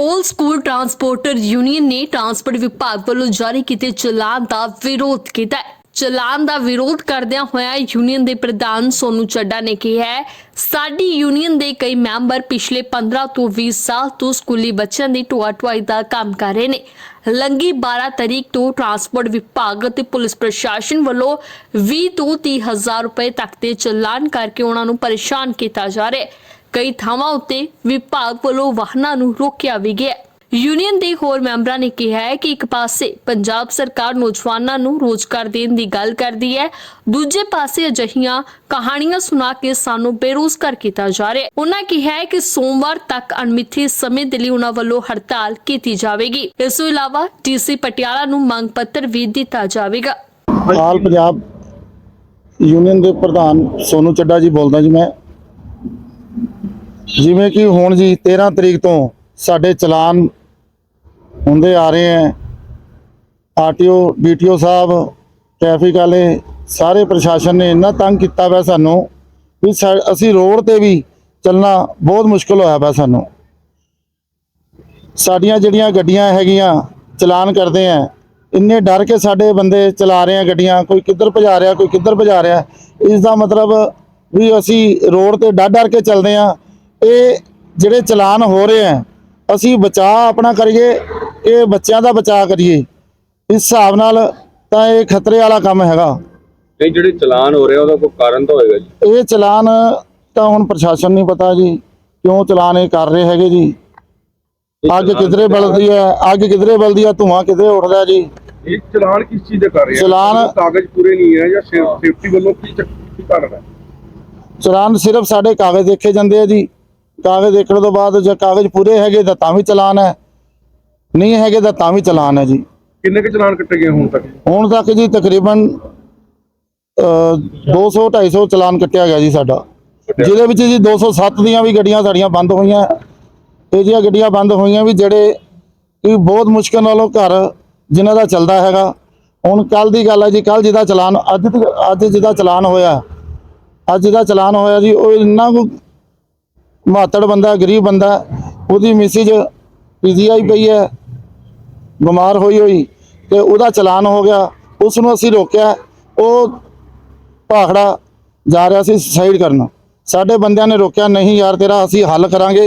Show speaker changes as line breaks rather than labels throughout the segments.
올 school transporter union ਨੇ transport ਵਿਭਾਗ ਵੱਲੋਂ ਜਾਰੀ ਕੀਤੇ ਚਲਾਨ ਦਾ ਵਿਰੋਧ ਕੀਤਾ ਹੈ। ਚਲਾਨ ਦਾ ਵਿਰੋਧ ਕਰਦਿਆਂ ਹੋਇਆ ਯੂਨੀਅਨ ਦੇ ਪ੍ਰਧਾਨ ਸੋਨੂ ਚੱਡਾ ਨੇ ਕਿਹਾ ਹੈ, ਸਾਡੀ ਯੂਨੀਅਨ ਦੇ ਕਈ ਮੈਂਬਰ ਪਿਛਲੇ 15 ਤੋਂ 20 ਸਾਲ ਤੋਂ ਸਕੂਲੀ ਬੱਚਿਆਂ ਦੀ ਢੋਆ ਢੁਆਈ ਦਾ ਕੰਮ ਕਰ ਰਹੇ ਨੇ। ਲੰਗੀ 12 ਤਰੀਕ ਤੋਂ ਟਰਾਂਸਪੋਰਟ ਵਿਭਾਗ ਅਤੇ ਪੁਲਿਸ ਪ੍ਰਸ਼ਾਸਨ ਵੱਲੋਂ 20 ਤੋਂ 30 ਹਜ਼ਾਰ ਰੁਪਏ ਤੱਕ ਦੇ ਚਲਾਨ ਕਰਕੇ ਉਹਨਾਂ ਨੂੰ ਪਰੇਸ਼ਾਨ ਕੀਤਾ ਜਾ ਰਿਹਾ ਹੈ। ਕਈ ਥਾਵਾਂ ਉੱਤੇ ਵਿਭਾਗ ਵੱਲੋਂ ਵਾਹਨਾਂ ਨੂੰ ਰੋਕਿਆ ਵੀ ਗਿਆ। ਯੂਨੀਅਨ ਦੇ ਹੋਰ ਮੈਂਬਰਾਂ ਨੇ ਕਿਹਾ ਹੈ ਕਿ ਇੱਕ ਪਾਸੇ ਪੰਜਾਬ ਸਰਕਾਰ ਨੌਜਵਾਨਾਂ ਨੂੰ ਰੋਜ਼ਗਾਰ ਦੇਣ ਦੀ ਗੱਲ ਕਰਦੀ ਹੈ, ਦੂਜੇ ਪਾਸੇ ਅਜਿਹੀਆਂ ਕਹਾਣੀਆਂ ਸੁਣਾ ਕੇ ਸਾਨੂੰ ਬੇਰੋਜ਼ਗਾਰ ਕੀਤਾ ਜਾ ਰਿਹਾ ਹੈ। ਉਹਨਾਂ ਕਿਹਾ ਹੈ ਕਿ ਸੋਮਵਾਰ ਤੱਕ ਅਣਮਿੱਥੇ ਸਮੇਂ ਦੇ ਲਈ ਉਹਨਾਂ ਵੱਲੋਂ ਹੜਤਾਲ ਕੀਤੀ ਜਾਵੇਗੀ। ਇਸ ਤੋਂ ਇਲਾਵਾ ਡੀਸੀ ਪਟਿਆਲਾ ਨੂੰ ਮੰਗ ਪੱਤਰ ਵੀ ਦਿੱਤਾ ਜਾਵੇਗਾ।
ਆਲ ਪੰਜਾਬ ਯੂਨੀਅਨ ਦੇ ਪ੍ਰਧਾਨ ਸੋਨੂ ਚੱਡਾ ਜੀ ਬੋਲਦਾ ਜੀ ਮੈਂ। ਜਿਵੇਂ ਕਿ ਹੁਣ ਜੀ 13 ਤਰੀਕ ਤੋਂ ਸਾਡੇ ਚਲਾਨ ਹੁੰਦੇ ਆ ਰਹੇ ਹੈ। ਆਰਟੀਓ ਡੀਟੀਓ ਸਾਹਿਬ, ਟ੍ਰੈਫਿਕ ਵਾਲੇ, ਸਾਰੇ ਪ੍ਰਸ਼ਾਸਨ ਨੇ ਇੰਨਾ ਤੰਗ ਕੀਤਾ ਹੋਇਆ ਸਾਨੂੰ ਵੀ ਸਾ- ਅਸੀਂ ਰੋਡ ਤੇ ਵੀ ਚੱਲਣਾ ਬਹੁਤ ਮੁਸ਼ਕਲ ਹੋਇਆ ਪਿਆ ਸਾਨੂੰ। ਸਾਡੀਆਂ ਜਿਹੜੀਆਂ ਗੱਡੀਆਂ ਹੈਗੀਆਂ ਚਲਾਨ ਕਰਦੇ ਆ ਇੰਨੇ ਡਰ ਕੇ ਸਾਡੇ ਬੰਦੇ ਚਲਾ ਰਹੇ ਆ ਗੱਡੀਆਂ, ਕੋਈ ਕਿੱਧਰ ਭਜਾ ਰਿਹਾ, ਕੋਈ ਕਿੱਧਰ ਭਜਾ ਰਿਹਾ। ਇਸ ਦਾ ਮਤਲਬ ਵੀ ਅਸੀਂ ਰੋਡ ਤੇ ਡਰ ਡਰ ਕੇ ਚੱਲਦੇ ਆ ਇਹ ਜਿਹੜੇ ਚਲਾਨ ਹੋ ਰਹੇ ਆ ਅਸੀਂ ਬਚਾਅ ਆਪਣਾ ਕਰੀਏ ਇਹ ਬੱਚਿਆਂ ਦਾ ਬਚਾਅ ਕਰੀਏ। ਇਸ ਹਿਸਾਬ ਨਾਲ ਤਾਂ ਇਹ ਖਤਰੇ ਵਾਲਾ ਕੰਮ ਹੈਗਾ।
ਨਹੀਂ ਜਿਹੜੇ ਚਲਾਨ ਹੋ ਰਹੇ ਆ ਉਹਦਾ ਕੋਈ ਕਾਰਨ ਤਾਂ ਹੋਏਗਾ ਜੀ?
ਇਹ ਚਲਾਨ ਤਾਂ ਹੁਣ ਪ੍ਰਸ਼ਾਸਨ ਨਹੀਂ ਪਤਾ ਜੀ ਕਿਉਂ ਚਲਾਨ ਇਹ ਕਰ ਰਹੇ ਹੈਗੇ ਜੀ? ਅੱਗ ਕਿਧਰੇ ਬਲਦੀ ਹੈ? ਅੱਗ ਕਿਧਰੇ ਬਲਦੀ ਹੈ? ਧੂਆਂ ਕਿਧਰੇ ਉੱਠਦਾ ਜੀ?
ਇਹ ਚਲਾਨ ਕਿਸ ਚੀਜ਼ ਦੇ ਕਰ ਰਹੇ? ਆ
ਚਲਾਨ-
ਕਾਗਜ਼ ਪੂਰੇ ਨਹੀਂ ਹੈ ਜਾਂ ਸੇਫਟੀ ਵੱਲੋਂ ਕੀ ਚੱਕ- ਕੀ ਕਾਰਨ ਹੈ
ਚਲਾਨ ਸਿਰਫ ਸਾਡੇ ਕਾਗਜ਼ ਦੇਖੇ ਜਾਂਦੇ ਆ ਜੀ। ਕਾਗਜ਼ ਦੇਖਣ ਤੋਂ ਬਾਅਦ ਜੇ ਕਾਗਜ਼ ਪੂਰੇ ਹੈਗੇ ਤਾਂ ਤਾਂ ਵੀ ਚਲਾਨ ਹੈ। ਨਹੀਂ ਹੈਗੇ ਤਾਂ ਤਾਂ ਵੀ ਚਲਾਨ ਹੈ ਜੀ।
ਕਿੰਨੇ ਕੁ ਚਲਾਨ ਕੱਟੇ ਗਏ ਹੁਣ ਤੱਕ?
ਹੁਣ ਤੱਕ ਜੀ ਤਕਰੀਬਨ 200 250 ਚਲਾਨ ਕੱਟਿਆ ਗਿਆ ਜੀ ਸਾਡਾ। ਜਿਹਦੇ ਵਿੱਚ ਜੀ 207 ਦੀਆਂ ਵੀ ਗੱਡੀਆਂ ਸਾਡੀਆਂ ਬੰਦ ਹੋਈਆਂ। ਇਹ ਜਿਹੀਆਂ ਗੱਡੀਆਂ ਬੰਦ ਹੋਈਆਂ ਵੀ ਜਿਹੜੇ ਕਿ ਬਹੁਤ ਮੁਸ਼ਕਲ ਨਾਲੋਂ ਘਰ ਜਿਨ੍ਹਾਂ ਦਾ ਚੱਲਦਾ ਹੈਗਾ। ਹੁਣ ਕੱਲ ਦੀ ਗੱਲ ਹੈ ਜੀ ਕੱਲ ਜਿਹਦਾ ਚਲਾਨ ਅੱਜ ਅੱਜ ਜਿਹਦਾ ਚਲਾਨ ਹੋਇਆ ਅੱਜ ਜਿਹਦਾ ਚਲਾਨ ਹੋਇਆ ਜੀ ਉਹ ਇੰਨਾ ਕੁ ਮਾਤੜ ਬੰਦਾ ਗਰੀਬ ਬੰਦਾ ਉਹਦੀ ਮੈਸੇਜ ਪੀਜੀਆਈ ਪਈ ਹੈ ਬਿਮਾਰ ਹੋਈ ਹੋਈ ਤੇ ਉਹਦਾ ਚਲਾਨ ਹੋ ਗਿਆ ਉਸ ਨੂੰ ਅਸੀਂ ਰੋਕਿਆ ਉਹ ਭਾਖੜਾ ਜਾ ਰਿਹਾ ਸੀ ਸੁਸਾਈਡ ਕਰਨ। ਸਾਡੇ ਬੰਦਿਆਂ ਨੇ ਰੋਕਿਆ ਨਹੀਂ ਯਾਰ ਤੇਰਾ ਅਸੀਂ ਹੱਲ ਕਰਾਂਗੇ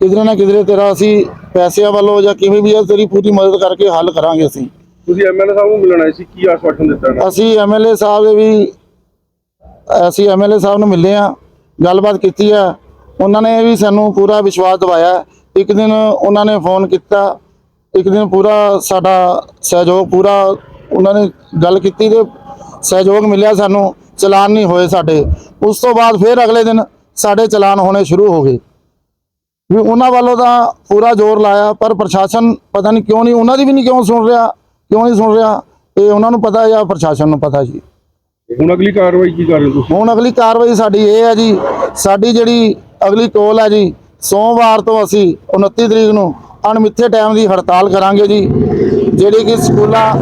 ਕਿਧਰੇ ਨਾ ਕਿਧਰੇ ਤੇਰਾ ਅਸੀਂ ਪੈਸਿਆਂ ਵੱਲੋਂ ਜਾਂ ਕਿਵੇਂ ਵੀ ਹੈ ਤੇਰੀ ਪੂਰੀ ਮਦਦ ਕਰਕੇ ਹੱਲ ਕਰਾਂਗੇ ਅਸੀਂ।
ਤੁਸੀਂ ਐਮਐਲਏ ਸਾਹਿਬ ਨੂੰ ਮਿਲਣ ਸੀ ਕੀ ਆਸ਼ਵਾਸਨ ਦਿੱਤਾ
ਅਸੀਂ ਐਮਐਲਏ ਸਾਹਿਬ ਦੇ ਵੀ ਅਸੀਂ ਐਮਐਲਏ ਸਾਹਿਬ ਨੂੰ ਮਿਲੇ ਆ ਗੱਲਬਾਤ ਕੀਤੀ ਆ। ਉਹਨਾਂ ਨੇ ਵੀ ਸਾਨੂੰ ਪੂਰਾ ਵਿਸ਼ਵਾਸ ਦਿਵਾਇਆ। ਇੱਕ ਦਿਨ ਉਹਨਾਂ ਨੇ ਫੋਨ ਕੀਤਾ। ਇੱਕ ਦਿਨ ਪੂਰਾ ਸਾਡਾ ਸਹਿਯੋਗ, ਪੂਰਾ ਉਹਨਾਂ ਨੇ ਗੱਲ ਕੀਤੀ ਤੇ ਸਹਿਯੋਗ ਮਿਲਿਆ ਸਾਨੂੰ। ਚਲਾਨ ਨਹੀਂ ਹੋਏ ਸਾਡੇ। ਉਸ ਤੋਂ ਬਾਅਦ ਫਿਰ ਅਗਲੇ ਦਿਨ ਸਾਡੇ ਚਲਾਨ ਹੋਣੇ ਸ਼ੁਰੂ ਹੋ ਗਏ। ਵੀ ਉਹਨਾਂ ਵੱਲੋਂ ਤਾਂ ਪੂਰਾ ਜ਼ੋਰ ਲਾਇਆ, ਪਰ ਪ੍ਰਸ਼ਾਸਨ ਪਤਾ ਨਹੀਂ ਕਿਉਂ ਨਹੀਂ, ਉਹਨਾਂ ਦੀ ਵੀ ਨਹੀਂ ਕਿਉਂ ਸੁਣ ਰਿਹਾ, ਕਿਉਂ ਨਹੀਂ ਸੁਣ ਰਿਹਾ, ਇਹ ਉਹਨਾਂ ਨੂੰ ਪਤਾ ਜਾਂ ਪ੍ਰਸ਼ਾਸਨ ਨੂੰ ਪਤਾ ਜੀ।
ਹੁਣ ਅਗਲੀ ਕਾਰਵਾਈ ਕੀ ਕਰ ਰਹੇ ਤੁਸੀਂ?
ਹੁਣ ਅਗਲੀ ਕਾਰਵਾਈ ਸਾਡੀ ਇਹ ਹੈ ਜੀ, ਸਾਡੀ ਜਿਹੜੀ ਅਗਲੀ ਕੋਲ ਹੈ ਜੀ, ਸੋਮਵਾਰ ਤੋਂ ਅਸੀਂ 29 ਤਰੀਕ ਨੂੰ ਅਣਮਿੱਥੇ ਟਾਈਮ ਦੀ ਹੜਤਾਲ ਕਰਾਂਗੇ ਜੀ, ਜਿਹੜੇ ਕਿ ਸਕੂਲਾਂ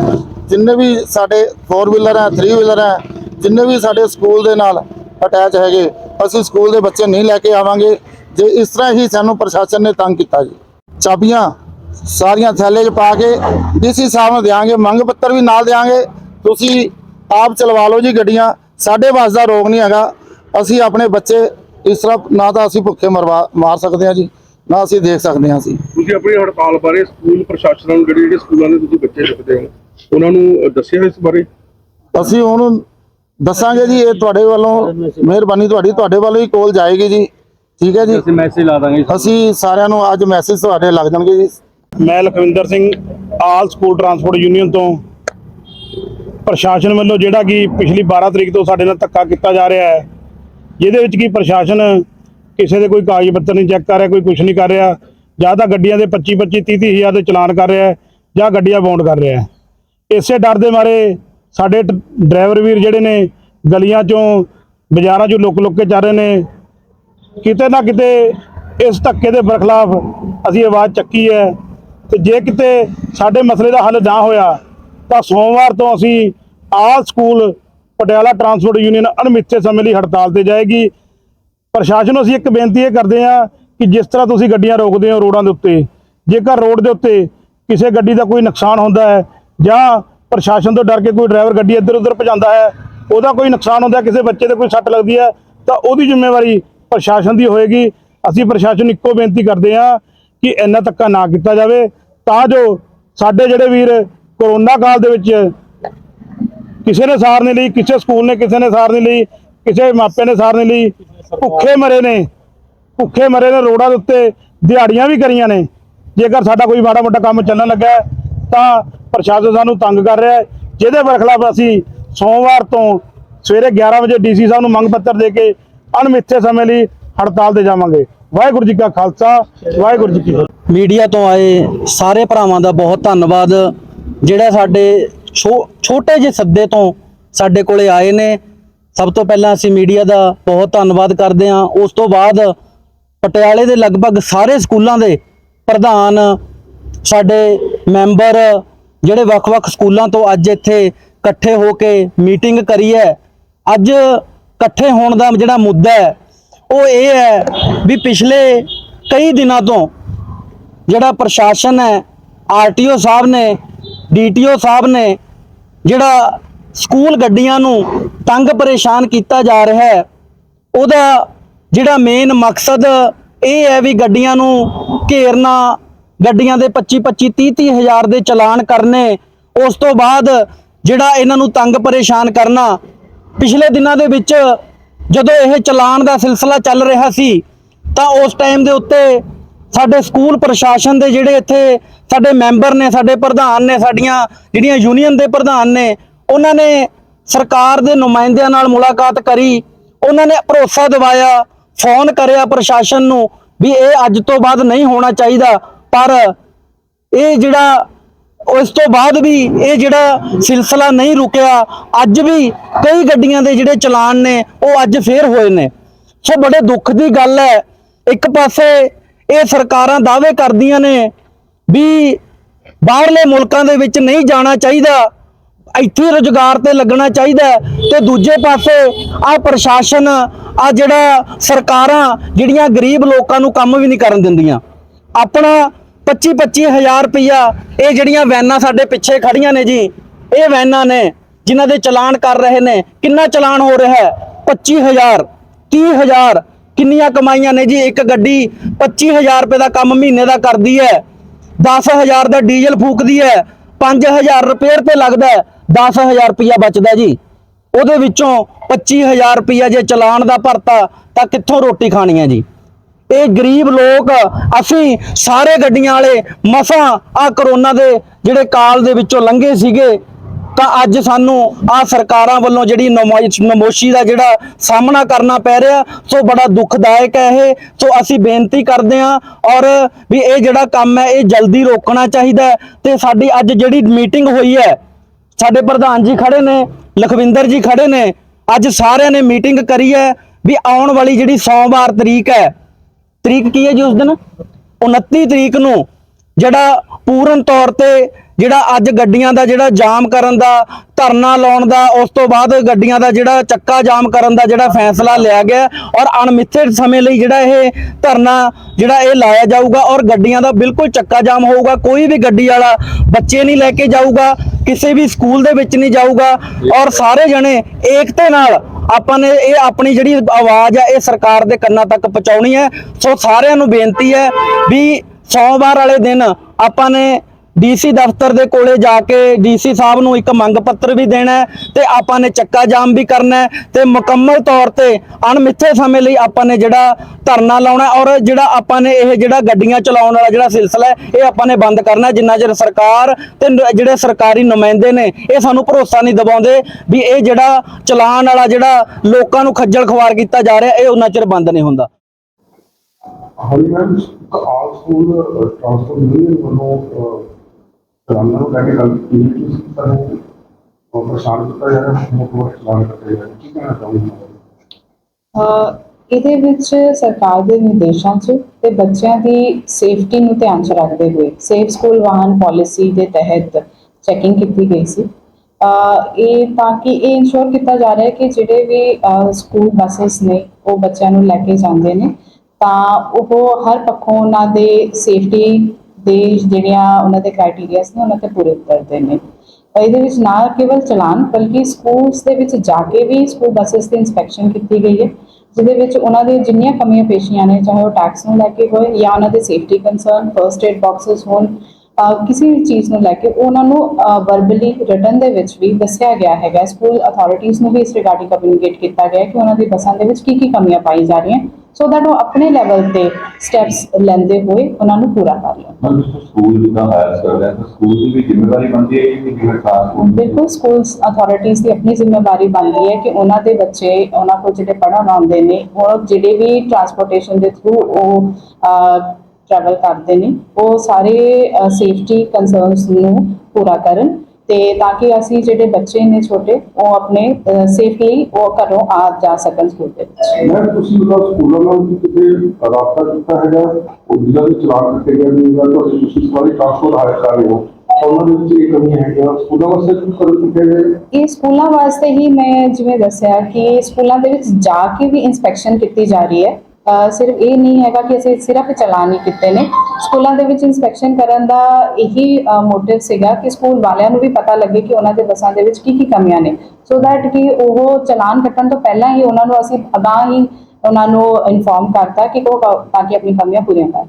ਜਿੰਨੇ ਵੀ ਸਾਡੇ 4 ਵੀਲਰ ਹੈ 3 ਵੀਲਰ ਹੈ, ਜਿੰਨੇ ਵੀ ਸਾਡੇ ਸਕੂਲ ਦੇ ਨਾਲ ਅਟੈਚ ਹੈਗੇ, ਅਸੀਂ ਸਕੂਲ ਦੇ ਬੱਚੇ ਨਹੀਂ ਲੈ ਕੇ ਆਵਾਂਗੇ। ਜੇ ਇਸ ਤਰ੍ਹਾਂ ਹੀ ਸਾਨੂੰ ਪ੍ਰਸ਼ਾਸਨ ਨੇ ਤੰਗ ਕੀਤਾ ਜੀ। ਚਾਬੀਆਂ ਸਾਰੀਆਂ ਥੈਲੇ 'ਚ ਪਾ ਕੇ ਜਿਸ ਸਾਹਿਬ ਨੂੰ ਦਿਆਂਗੇ, ਮੰਗ ਪੱਤਰ ਵੀ ਨਾਲ ਦਿਆਂਗੇ। ਤੁਸੀਂ ਆਪ ਚਲਵਾ ਲਓ ਜੀ ਗੱਡੀਆਂ ਸਾਡੇ ਵਾਸ ਦਾ ਰੋਗ ਨਹੀਂ ਹੈਗਾ। ਅਸੀਂ ਆਪਣੇ ਬੱਚੇ ਇਸ ਤਰ੍ਹਾਂ ਨਾ ਤਾਂ ਅਸੀਂ ਭੁੱਖੇ ਮਰਵਾ ਮਾਰ ਸਕਦੇ ਹਾਂ ਜੀ ਨਾ ਅਸੀਂ ਦੇਖ ਸਕਦੇ ਹਾਂ ਅਸੀਂ।
ਤੁਸੀਂ ਆਪਣੀ ਹੜਤਾਲ ਬਾਰੇ ਸਕੂਲ ਪ੍ਰਸ਼ਾਸਨ ਨੂੰ ਜਿਹੜੇ ਜਿਹੜੇ ਸਕੂਲਾਂ ਦੇ ਤੁਸੀਂ ਬੱਚੇ ਰੱਖਦੇ ਹੋ ਉਹਨਾਂ ਨੂੰ ਦੱਸਿਆ ਇਸ ਬਾਰੇ?
ਅਸੀਂ ਹੁਣ ਦੱਸਾਂਗੇ ਜੀ ਇਹ ਤੁਹਾਡੇ ਵੱਲੋਂ ਮਿਹਰਬਾਨੀ ਤੁਹਾਡੀ ਤੁਹਾਡੇ ਵੱਲੋਂ ਹੀ ਕੋਲ ਜਾਏਗੀ ਜੀ। ਠੀਕ ਹੈ ਜੀ?
ਅਸੀਂ ਮੈਸੇਜ ਲਾ ਦਾਂਗੇ
ਅਸੀਂ ਸਾਰਿਆਂ ਨੂੰ ਅੱਜ ਮੈਸੇਜ ਤੁਹਾਡੇ ਲੱਗ ਜਾਣਗੇ ਜੀ।
ਮੈਂ Lakhwinder Singh all school transport union ਤੋਂ। ਪ੍ਰਸ਼ਾਸਨ ਵੱਲੋਂ ਜਿਹੜਾ ਕਿ ਪਿਛਲੀ 12 ਤਰੀਕ ਤੋਂ ਸਾਡੇ ਨਾਲ ਧੱਕਾ ਕੀਤਾ ਜਾ ਰਿਹਾ ਹੈ, ਜਿਹਦੇ ਵਿੱਚ ਕੀ ਪ੍ਰਸ਼ਾਸਨ ਕਿਸੇ ਦੇ ਕੋਈ ਕਾਗਜ਼ ਪੱਤਰ ਨਹੀਂ ਚੈੱਕ ਕਰ ਰਿਹਾ, ਕੋਈ ਕੁਝ ਨਹੀਂ ਕਰ ਰਿਹਾ, ਜਾਂ ਤਾਂ ਗੱਡੀਆਂ ਦੇ 25 25 30 30 ਹਜ਼ਾਰ ਦੇ ਚਲਾਨ ਕਰ ਰਿਹਾ ਜਾਂ ਗੱਡੀਆਂ ਬੌਂਡ ਕਰ ਰਿਹਾ ਇਸੇ ਡਰ ਦੇ ਮਾਰੇ ਸਾਡੇ ਡ- ਡਰਾਈਵਰ ਵੀਰ ਜਿਹੜੇ ਨੇ ਗਲੀਆਂ ਚੋਂ, ਬਾਜ਼ਾਰਾਂ ਚੋਂ ਲੁੱਕ ਲੁੱਕ ਕੇ ਚੱਲ ਰਹੇ ਨੇ। ਕਿਤੇ ਨਾ ਕਿਤੇ ਇਸ ਧੱਕੇ ਦੇ ਬਰਖਲਾਫ ਅਸੀਂ ਆਵਾਜ਼ ਚੱਕੀ ਹੈ, ਤੇ ਜੇ ਕਿਤੇ ਸਾਡੇ ਮਸਲੇ ਦਾ ਹੱਲ ਨਾ ਹੋਇਆ ਤਾਂ ਸੋਮਵਾਰ ਤੋਂ ਅਸੀਂ all school Patiala transport union ਅਣਮਿੱਥੇ ਸਮੇਂ ਲਈ ਹੜਤਾਲ ਤੇ ਜਾਏਗੀ। ਪ੍ਰਸ਼ਾਸਨ ਨੂੰ ਅਸੀਂ ਇੱਕ ਬੇਨਤੀ ਇਹ ਕਰਦੇ ਹਾਂ ਕਿ ਜਿਸ ਤਰ੍ਹਾਂ ਤੁਸੀਂ ਗੱਡੀਆਂ ਰੋਕਦੇ ਹੋ ਰੋਡਾਂ ਦੇ ਉੱਤੇ, ਜੇਕਰ ਰੋਡ ਦੇ ਉੱਤੇ ਕਿਸੇ ਗੱਡੀ ਦਾ ਕੋਈ ਨੁਕਸਾਨ ਹੁੰਦਾ ਹੈ ਜਾਂ ਪ੍ਰਸ਼ਾਸਨ ਤੋਂ ਡਰ ਕੇ ਕੋਈ ਡਰਾਈਵਰ ਗੱਡੀ ਇੱਧਰ ਉੱਧਰ ਭਜਾਉਂਦਾ ਹੈ, ਉਹਦਾ ਕੋਈ ਨੁਕਸਾਨ ਹੁੰਦਾ ਕਿਸੇ ਬੱਚੇ ਦੇ ਕੋਈ ਸੱਟ ਲੱਗਦੀ ਹੈ, ਤਾਂ ਉਹਦੀ ਜ਼ਿੰਮੇਵਾਰੀ ਪ੍ਰਸ਼ਾਸਨ ਦੀ ਹੋਏਗੀ। ਅਸੀਂ ਪ੍ਰਸ਼ਾਸਨ ਨੂੰ ਇੱਕੋ ਬੇਨਤੀ ਕਰਦੇ ਹਾਂ ਕਿ ਇੰਨਾ ਧੱਕਾ ਨਾ ਕੀਤਾ ਜਾਵੇ। ਤਾਂ ਜੋ ਸਾਡੇ ਜਿਹੜੇ ਵੀਰ ਕਰੋਨਾ ਕਾਲ ਦੇ ਵਿੱਚ ਕਿਸੇ ਨੇ ਸਾਰ ਨਹੀਂ ਲਈ, ਕਿਸੇ ਸਕੂਲ ਨੇ ਕਿਸੇ ਨੇ ਸਾਰ ਨਹੀਂ ਲਈ, ਕਿਸੇ ਮਾਪੇ ਨੇ ਸਾਰ ਨਹੀਂ ਲਈ, ਭੁੱਖੇ ਮਰੇ ਨੇ, ਭੁੱਖੇ ਮਰੇ ਨੇ ਰੋਡਾਂ ਦੇ ਉੱਤੇ, ਦਿਹਾੜੀਆਂ ਵੀ ਕਰੀਆਂ ਨੇ। ਜੇਕਰ ਸਾਡਾ ਕੋਈ ਮਾੜਾ ਮੋਟਾ ਕੰਮ ਚੱਲਣ ਲੱਗਾ ਤਾਂ ਪ੍ਰਸ਼ਾਸਨ ਸਾਨੂੰ ਤੰਗ ਕਰ ਰਿਹਾ ਜਿਹਦੇ ਬਰਖਲਾਫ ਅਸੀਂ ਸੋਮਵਾਰ ਤੋਂ ਸਵੇਰੇ 11 ਵਜੇ ਡੀਸੀ ਸਾਹਿਬ ਨੂੰ ਮੰਗ ਪੱਤਰ ਦੇ ਕੇ ਅਣਮਿੱਥੇ ਸਮੇਂ ਲਈ ਹੜਤਾਲ ਤੇ ਜਾਵਾਂਗੇ। ਵਾਹਿਗੁਰੂ ਜੀ ਕਾ ਖਾਲਸਾ, ਵਾਹਿਗੁਰੂ ਜੀ ਕੀ ਫਤਿਹ।
ਮੀਡੀਆ ਤੋਂ ਆਏ ਸਾਰੇ ਭਰਾਵਾਂ ਦਾ ਬਹੁਤ ਧੰਨਵਾਦ। ਜਿਹੜਾ ਸਾਡੇ ਛੋ- ਛੋਟੇ ਜਿਹੇ ਸੱਦੇ ਤੋਂ ਸਾਡੇ ਕੋਲੇ ਆਏ ਨੇ। ਸਭ ਤੋਂ ਪਹਿਲਾਂ ਅਸੀਂ ਮੀਡੀਆ ਦਾ ਬਹੁਤ ਧੰਨਵਾਦ ਕਰਦੇ ਹਾਂ। ਉਸ ਤੋਂ ਬਾਅਦ ਪਟਿਆਲੇ ਦੇ ਲਗਭਗ ਸਾਰੇ ਸਕੂਲਾਂ ਦੇ ਪ੍ਰਧਾਨ ਸਾਡੇ ਮੈਂਬਰ ਜਿਹੜੇ ਵੱਖ-ਵੱਖ ਸਕੂਲਾਂ ਤੋਂ ਅੱਜ ਇੱਥੇ ਇਕੱਠੇ ਹੋ ਕੇ ਮੀਟਿੰਗ ਕਰੀ ਹੈ। ਅੱਜ ਇਕੱਠੇ ਹੋਣ ਦਾ ਜਿਹੜਾ ਮੁੱਦਾ ਹੈ, ਉਹ ਇਹ ਹੈ ਵੀ ਪਿਛਲੇ ਕਈ ਦਿਨਾਂ ਤੋਂ ਜਿਹੜਾ ਪ੍ਰਸ਼ਾਸਨ ਹੈ ਆਰਟੀਓ ਸਾਹਿਬ ਨੇ ਡੀਟੀਓ ਸਾਹਿਬ ਨੇ ਜਿਹੜਾ ਸਕੂਲ ਗੱਡੀਆਂ ਨੂੰ ਤੰਗ ਪਰੇਸ਼ਾਨ ਕੀਤਾ ਜਾ ਰਿਹਾ ਹੈ, ਉਹਦਾ ਜਿਹੜਾ ਮੇਨ ਮਕਸਦ ਇਹ ਹੈ ਵੀ ਗੱਡੀਆਂ ਨੂੰ ਘੇਰਨਾ, ਗੱਡੀਆਂ ਦੇ 25 25 30 30 ਹਜ਼ਾਰ ਦੇ ਚਲਾਨ ਕਰਨੇ, ਉਸ ਤੋਂ ਬਾਅਦ ਜਿਹੜਾ ਇਹਨਾਂ ਨੂੰ ਤੰਗ ਪਰੇਸ਼ਾਨ ਕਰਨਾ। ਪਿਛਲੇ ਦਿਨਾਂ ਦੇ ਵਿੱਚ ਜਦੋਂ ਇਹ ਚਲਾਨ ਦਾ ਸਿਲਸਿਲਾ ਚੱਲ ਰਿਹਾ ਸੀ, ਤਾਂ ਉਸ ਟਾਈਮ ਦੇ ਉੱਤੇ ਸਾਡੇ ਸਕੂਲ ਪ੍ਰਸ਼ਾਸਨ ਦੇ ਜਿਹੜੇ ਇੱਥੇ ਸਾਡੇ ਮੈਂਬਰ ਨੇ, ਸਾਡੇ ਪ੍ਰਧਾਨ ਨੇ, ਸਾਡੀਆਂ ਜਿਹੜੀਆਂ ਯੂਨੀਅਨ ਦੇ ਪ੍ਰਧਾਨ ਨੇ, ਉਹਨਾਂ ਨੇ ਸਰਕਾਰ ਦੇ ਨੁਮਾਇੰਦਿਆਂ ਨਾਲ ਮੁਲਾਕਾਤ ਕਰੀ, ਉਹਨਾਂ ਨੇ ਭਰੋਸਾ ਦਿਵਾਇਆ, ਫੋਨ ਕਰਿਆ ਪ੍ਰਸ਼ਾਸਨ ਨੂੰ ਵੀ ਇਹ ਅੱਜ ਤੋਂ ਬਾਅਦ ਨਹੀਂ ਹੋਣਾ ਚਾਹੀਦਾ, ਪਰ ਇਹ ਜਿਹੜਾ ਉਸ ਤੋਂ ਬਾਅਦ ਵੀ ਇਹ ਜਿਹੜਾ ਸਿਲਸਿਲਾ ਨਹੀਂ ਰੁਕਿਆ, ਅੱਜ ਵੀ ਕਈ ਗੱਡੀਆਂ ਦੇ ਜਿਹੜੇ ਚਲਾਨ ਨੇ, ਉਹ ਅੱਜ ਫੇਰ ਹੋਏ ਨੇ। ਸੋ ਬੜੇ ਦੁੱਖ ਦੀ ਗੱਲ ਹੈ, ਇੱਕ ਪਾਸੇ ਇਹ ਸਰਕਾਰਾਂ ਦਾਅਵੇ ਕਰਦੀਆਂ ਨੇ ਵੀ ਬਾਹਰਲੇ ਮੁਲਕਾਂ ਦੇ ਵਿੱਚ ਨਹੀਂ ਜਾਣਾ ਚਾਹੀਦਾ, ਇੱਥੇ ਰੁਜ਼ਗਾਰ ਤੇ ਲੱਗਣਾ ਚਾਹੀਦਾ ਹੈ ਤੇ ਦੂਜੇ ਪਾਸੇ ਆ ਪ੍ਰਸ਼ਾਸਨ ਆ ਜਿਹੜਾ ਸਰਕਾਰਾਂ ਜਿਹੜੀਆਂ ਗਰੀਬ ਲੋਕਾਂ ਨੂੰ ਕੰਮ ਵੀ ਨਹੀਂ ਕਰਨ ਦਿੰਦੀਆਂ। ਆਪਣਾ 25 25000 ਰੁਪਇਆ ਇਹ ਜਿਹੜੀਆਂ ਵੈਨਾਂ ਸਾਡੇ ਪਿੱਛੇ ਖੜੀਆਂ ਨੇ ਜੀ, ਇਹ ਵੈਨਾਂ ਨੇ ਜਿਨ੍ਹਾਂ ਦੇ ਚਲਾਨ ਕਰ ਰਹੇ ਨੇ। ਕਿੰਨਾ ਚਲਾਨ ਹੋ ਰਿਹਾ ਹੈ? 25000 30000 ਕਿੰਨੀਆਂ ਕਮਾਈਆਂ ਨੇ ਜੀ? ਇੱਕ ਗੱਡੀ 25000 ਰੁਪਏ ਦਾ ਕੰਮ ਮਹੀਨੇ ਦਾ ਕਰਦੀ ਹੈ। 10000 ਦਾ ਡੀਜ਼ਲ ਫੂਕਦੀ ਹੈ। 5000 ਰਿਪੇਅਰ ਤੇ ਲੱਗਦਾ ਹੈ। 10000 ਰੁਪਇਆ ਬਚਦਾ ਜੀ। ਉਹਦੇ ਵਿੱਚੋਂ 25000 ਰੁਪਇਆ ਜੇ ਚਲਾਨ ਦਾ ਭਰਤਾ, ਤਾਂ ਕਿੱਥੋਂ ਰੋਟੀ ਖਾਣੀ ਹੈ ਜੀ? ਇਹ ਗਰੀਬ ਲੋਕ, ਅਸੀਂ ਸਾਰੇ ਗੱਡੀਆਂ ਵਾਲੇ ਮਸਾਂ ਆ ਕਰੋਨਾ ਦੇ ਜਿਹੜੇ ਕਾਲ ਦੇ ਵਿੱਚੋਂ ਲੰਘੇ ਸੀਗੇ ਤਾਂ ਅੱਜ ਸਾਨੂੰ ਆ ਸਰਕਾਰਾਂ ਵੱਲੋਂ ਜਿਹੜੀ ਨਮਾਇਸ਼ ਨਮੋਸ਼ੀ ਦਾ ਜਿਹੜਾ ਸਾਹਮਣਾ ਕਰਨਾ ਪੈ ਰਿਹਾ, ਸੋ ਬੜਾ ਦੁਖਦਾਇਕ ਹੈ ਇਹ। ਸੋ ਅਸੀਂ ਬੇਨਤੀ ਕਰਦੇ ਹਾਂ ਔਰ ਵੀ ਇਹ ਜਿਹੜਾ ਕੰਮ ਹੈ, ਇਹ ਜਲਦੀ ਰੋਕਣਾ ਚਾਹੀਦਾ ਹੈ ਤੇ ਸਾਡੀ ਅੱਜ ਜਿਹੜੀ ਮੀਟਿੰਗ ਹੋਈ ਹੈ, ਸਾਡੇ ਪ੍ਰਧਾਨ ਜੀ ਖੜੇ ਨੇ, ਲਖਵਿੰਦਰ ਜੀ ਖੜੇ ਨੇ, ਅੱਜ ਸਾਰਿਆਂ ਨੇ ਮੀਟਿੰਗ ਕਰੀ ਹੈ ਵੀ ਆਉਣ ਵਾਲੀ ਜਿਹੜੀ ਸੋਮਵਾਰ ਤਰੀਕ ਹੈ, ਤਰੀਕ ਕੀ ਹੈ ਜੀ ਉਸ ਦਿਨ? 29 ਤਰੀਕ ਨੂੰ ਜਿਹੜਾ ਪੂਰਨ ਤੌਰ ਤੇ ਜਿਹੜਾ ਅੱਜ ਗੱਡੀਆਂ ਦਾ ਜਿਹੜਾ ਜਾਮ ਕਰਨ ਦਾ, ਧਰਨਾ ਲਾਉਣ ਦਾ, ਉਸ ਤੋਂ ਬਾਅਦ ਗੱਡੀਆਂ ਦਾ ਜਿਹੜਾ ਚੱਕਾ ਜਾਮ ਕਰਨ ਦਾ ਜਿਹੜਾ ਫੈਸਲਾ ਲਿਆ ਗਿਆ ਔਰ ਅਣਮਿੱਥੇ ਸਮੇਂ ਲਈ ਜਿਹੜਾ ਇਹ ਧਰਨਾ ਜਿਹੜਾ ਇਹ ਲਾਇਆ ਜਾਊਗਾ ਔਰ ਗੱਡੀਆਂ ਦਾ ਬਿਲਕੁਲ ਚੱਕਾ ਜਾਮ ਹੋਊਗਾ, ਕੋਈ ਵੀ ਗੱਡੀ ਵਾਲਾ ਬੱਚੇ ਨਹੀਂ ਲੈ ਕੇ ਜਾਊਗਾ, ਕਿਸੇ ਵੀ ਸਕੂਲ ਦੇ ਵਿੱਚ ਨਹੀਂ ਜਾਊਗਾ ਔਰ ਸਾਰੇ ਜਣੇ ਏਕਤੇ ਨਾਲ ਆਪਾਂ ਨੇ ਇਹ ਆਪਣੀ ਜਿਹੜੀ ਆਵਾਜ਼ ਹੈ ਇਹ ਸਰਕਾਰ ਦੇ ਕੰਨਾਂ ਤੱਕ ਪਹੁੰਚਾਉਣੀ ਹੈ। ਸੋ ਸਾਰਿਆਂ ਨੂੰ ਬੇਨਤੀ ਹੈ ਵੀ ਸੋਮਵਾਰ ਵਾਲੇ ਦਿਨ ਆਪਾਂ ਨੇ ਡੀਸੀ ਦਫ਼ਤਰ ਦੇ ਕੋਲੇ ਜਾ ਕੇ ਡੀਸੀ ਸਾਹਿਬ ਨੂੰ ਇੱਕ ਮੰਗ ਪੱਤਰ ਵੀ ਦੇਣਾ ਹੈ ਤੇ ਆਪਾਂ ਨੇ ਚੱਕਾ ਜਾਮ ਵੀ ਕਰਨਾ ਹੈ ਤੇ ਮੁਕੰਮਲ ਤੌਰ ਤੇ ਅਣਮਿੱਥੇ ਸਮੇਂ ਲਈ ਆਪਾਂ ਨੇ ਜਿਹੜਾ ਧਰਨਾ ਲਾਉਣਾ ਔਰ ਜਿਹੜਾ ਆਪਾਂ ਨੇ ਇਹ ਜਿਹੜਾ ਗੱਡੀਆਂ ਚਲਾਉਣ ਵਾਲਾ ਜਿਹੜਾ ਸਿਲਸਿਲਾ ਇਹ ਆਪਾਂ ਨੇ ਬੰਦ ਕਰਨਾ ਜਿੰਨਾ ਚਿਰ ਸਰਕਾਰ ਤੇ ਜਿਹੜੇ ਸਰਕਾਰੀ ਨੁਮਾਇੰਦੇ ਨੇ, ਇਹ ਸਾਨੂੰ ਭਰੋਸਾ ਨਹੀਂ ਦਿਵਾਉਂਦੇ ਵੀ ਇਹ ਜਿਹੜਾ ਚਲਾਨ ਵਾਲਾ ਜਿਹੜਾ ਲੋਕਾਂ ਨੂੰ ਖੱਜਲ ਖਵਾਰ ਕੀਤਾ ਜਾ ਰਿਹਾ, ਇਹ ਉਹਨਾਂ ਚਿਰ ਬੰਦ ਨਹੀਂ ਹੁੰਦਾ।
ਹਾਂਜੀ ma'am all school transport union ਵੱਲੋਂ ਚਲਾਨਾਂ ਨੂੰ ਲੈ ਕੇ ਗੱਲ ਕੀਤੀ ਕਿ ਸਾਨੂੰ ਅਹ, ਪਰੇਸ਼ਾਨ ਕੀਤਾ ਜਾ ਰਿਹਾ ਮੁੱਖ ਮੁੱਖ ਚਲਾਨ ਕੱਟੇ ਜਾ ਰਹੇ ਕੀ ਕਹਿਣਾ ਚਾਹੁੰਦੇ
ਇਹਦੇ ਵਿੱਚ ਸਰਕਾਰ ਦੇ ਨਿਰਦੇਸ਼ਾਂ 'ਚ ਤੇ ਬੱਚਿਆਂ ਦੀ ਸੇਫਟੀ ਨੂੰ ਧਿਆਨ 'ਚ ਰੱਖਦੇ ਹੋਏ ਸੇਫ ਸਕੂਲ ਵਾਹਨ ਪਾਲਿਸੀ ਦੇ ਤਹਿਤ ਚੈਕਿੰਗ ਕੀਤੀ ਗਈ ਸੀ। ਇਹ ਤਾਂ ਕਿ ਇਹ ਇਨਸ਼ੋਰ ਕੀਤਾ ਜਾ ਰਿਹਾ ਹੈ ਕਿ ਜਿਹੜੇ ਵੀ ਸਕੂਲ ਬੱਸਸ ਨੇ ਉਹ ਬੱਚਿਆਂ ਨੂੰ ਲੈ ਕੇ ਜਾਂਦੇ ਨੇ ਤਾਂ ਉਹ ਹਰ ਪੱਖੋਂ ਉਹਨਾਂ ਦੇ ਸੇਫਟੀ ਦੇ ਜਿਹੜੀਆਂ ਉਹਨਾਂ ਦੇ ਕ੍ਰਾਈਟੇਰੀਆਸ ਨੇ, ਉਹਨਾਂ ਤੇ ਪੂਰੇ ਉਤਰਦੇ ਨੇ। ਇਹਦੇ ਵਿੱਚ ਨਾ ਕੇਵਲ ਚਲਾਨ, ਬਲਕਿ ਸਕੂਲਸ ਦੇ ਵਿੱਚ ਜਾ ਕੇ ਵੀ ਸਕੂਲ ਬੱਸਸ ਦੀ ਇਨਸਪੈਕਸ਼ਨ ਕੀਤੀ ਗਈ ਹੈ, ਜਿਹਦੇ ਵਿੱਚ ਉਹਨਾਂ ਦੇ ਜਿੰਨੀਆਂ ਕਮੀਆਂ ਪੇਸ਼ੀਆਂ ਨੇ, ਚਾਹੇ ਉਹ ਟੈਕਸ ਨੂੰ ਲੈ ਕੇ ਹੋਏ ਜਾਂ ਉਹਨਾਂ ਦੇ safety concern first aid boxes ਹੋਣ ਕਿਸੇ ਚੀਜ਼ ਨੂੰ ਲੈ ਕੇ ਉਹਨਾਂ ਨੂੰ ਵਰਬਲੀ ਰਿਟਨ ਦੇ ਵਿੱਚ ਵੀ ਦੱਸਿਆ ਗਿਆ ਹੈਗਾ। ਸਕੂਲ ਅਥਾਰਟੀਆਂ ਨੂੰ ਵੀ ਇਸ ਰਿਗਾਰਡਿੰਗ ਕਮਿਊਨੀਕੇਟ ਕੀਤਾ ਗਿਆ ਕਿ ਉਹਨਾਂ ਦੀ ਬੱਸਾਂ ਦੇ ਵਿੱਚ ਕੀ ਕੀ ਕਮੀਆਂ ਪਾਈ ਜਾ ਰਹੀਆਂ। ਸੋ ਦੈਟ ਉਹ ਆਪਣੇ ਲੈਵਲ ਤੇ ਸਟੈਪਸ ਲੈਂਦੇ ਹੋਏ ਉਹਨਾਂ ਨੂੰ ਪੂਰਾ ਕਰ ਲੈਣ।
ਜਿਸ ਸਕੂਲ ਜਿੱਦਾਂ ਹਾਇਰ ਕਰ ਰਿਹਾ ਤਾਂ ਸਕੂਲ ਦੀ ਵੀ ਜ਼ਿੰਮੇਵਾਰੀ ਬਣਦੀ ਹੈ ਕਿ ਜਿਵੇਂ ਟ੍ਰਾਂਸਪੋਰਟ
ਬਿਲਕੁਲ ਸਕੂਲਸ ਅਥਾਰਟੀਆਂ ਦੀ ਆਪਣੀ ਜ਼ਿੰਮੇਵਾਰੀ ਬਣਦੀ ਹੈ ਕਿ ਉਹਨਾਂ ਦੇ ਬੱਚੇ ਉਹਨਾਂ ਕੋਲ ਜਿਹੜੇ ਪੜ੍ਹਨ ਆਉਂਦੇ ਨੇ ਉਹ ਜਿਹੜੇ ਵੀ ਟਰਾਂਸਪੋਰਟੇਸ਼ਨ ਦੇ ਥਰੂ ਉਹ ਟਰੈਵਲ ਕਰਦੇ ਨੇ ਉਹ ਸਾਰੇ ਸੇਫਟੀ ਕੰਸਰਨਸ ਨੂੰ ਪੂਰਾ ਕਰਨ ਤੇ ਤਾਂ ਕਿ ਅਸੀਂ ਜਿਹੜੇ ਬੱਚੇ ਨੇ ਛੋਟੇ ਉਹ ਆਪਣੇ ਸੇਫਲੀ ਉਹ ਘਰੋਂ ਆ ਜਾ ਸਕਣ ਸਕੂਲ ਦੇ ਵਿੱਚ।
ਮੈਂ ਤੁਸੀਂ ਉਹਨਾਂ ਸਕੂਲਾਂ ਨਾਲ ਵੀ ਕਿਤੇ ਰਾਬਤਾ ਕੀਤਾ ਹੈਗਾ? ਉਹ ਜਿਹੜਾ ਵੀ ਚਲਾਨ ਕੱਟੇ ਗਏ ਨੇ ਜਾਂ ਤੁਹਾਡੇ ਤੁਸੀਂ ਸਵਾਰੀ ਟ੍ਰਾਂਸਪੋਰਟ ਹਾਇਰ ਕਰ ਰਹੇ ਹੋ ਉਹਨਾਂ ਦੇ ਵਿੱਚ ਇਹ ਕਮੀ ਹੈਗੀ ਆ। ਸਕੂਲਾਂ ਵਾਸਤੇ ਕਰ ਚੁੱਕੇ ਗਏ?
ਇਹ ਸਕੂਲਾਂ ਵਾਸਤੇ ਹੀ ਮੈਂ ਜਿਵੇਂ ਦੱਸਿਆ ਕਿ ਸਕੂਲਾਂ ਦੇ ਵਿੱਚ ਜਾ ਕੇ ਵੀ ਇਨਸਪੈਕਸ਼ਨ ਕੀਤੀ ਜਾ ਰਹੀ ਹੈ। ਸਿਰਫ ਇਹ ਨਹੀਂ ਹੈਗਾ ਕਿ ਅਸੀਂ ਸਿਰਫ ਚਲਾਨ ਹੀ ਕੀਤੇ ਨੇ। ਸਕੂਲਾਂ ਦੇ ਵਿੱਚ ਇਨਸਪੈਕਸ਼ਨ ਕਰਨ ਦਾ ਇਹੀ ਮੋਟਿਵ ਸੀਗਾ ਕਿ ਸਕੂਲ ਵਾਲਿਆਂ ਨੂੰ ਵੀ ਪਤਾ ਲੱਗੇ ਕਿ ਉਹਨਾਂ ਦੇ ਬੱਸਾਂ ਦੇ ਵਿੱਚ ਕੀ ਕੀ ਕਮੀਆਂ ਨੇ। ਸੋ ਦੈਟ ਕਿ ਉਹ ਚਲਾਨ ਕੱਟਣ ਤੋਂ ਪਹਿਲਾਂ ਹੀ ਉਹਨਾਂ ਨੂੰ ਅਸੀਂ ਅਗਾਂਹ ਹੀ ਉਹਨਾਂ ਨੂੰ ਇਨਫੋਰਮ ਕਰਤਾ ਕਿ ਉਹ ਤਾਂ ਕਿ ਆਪਣੀ ਕਮੀਆਂ ਪੂਰੀਆਂ ਕਰ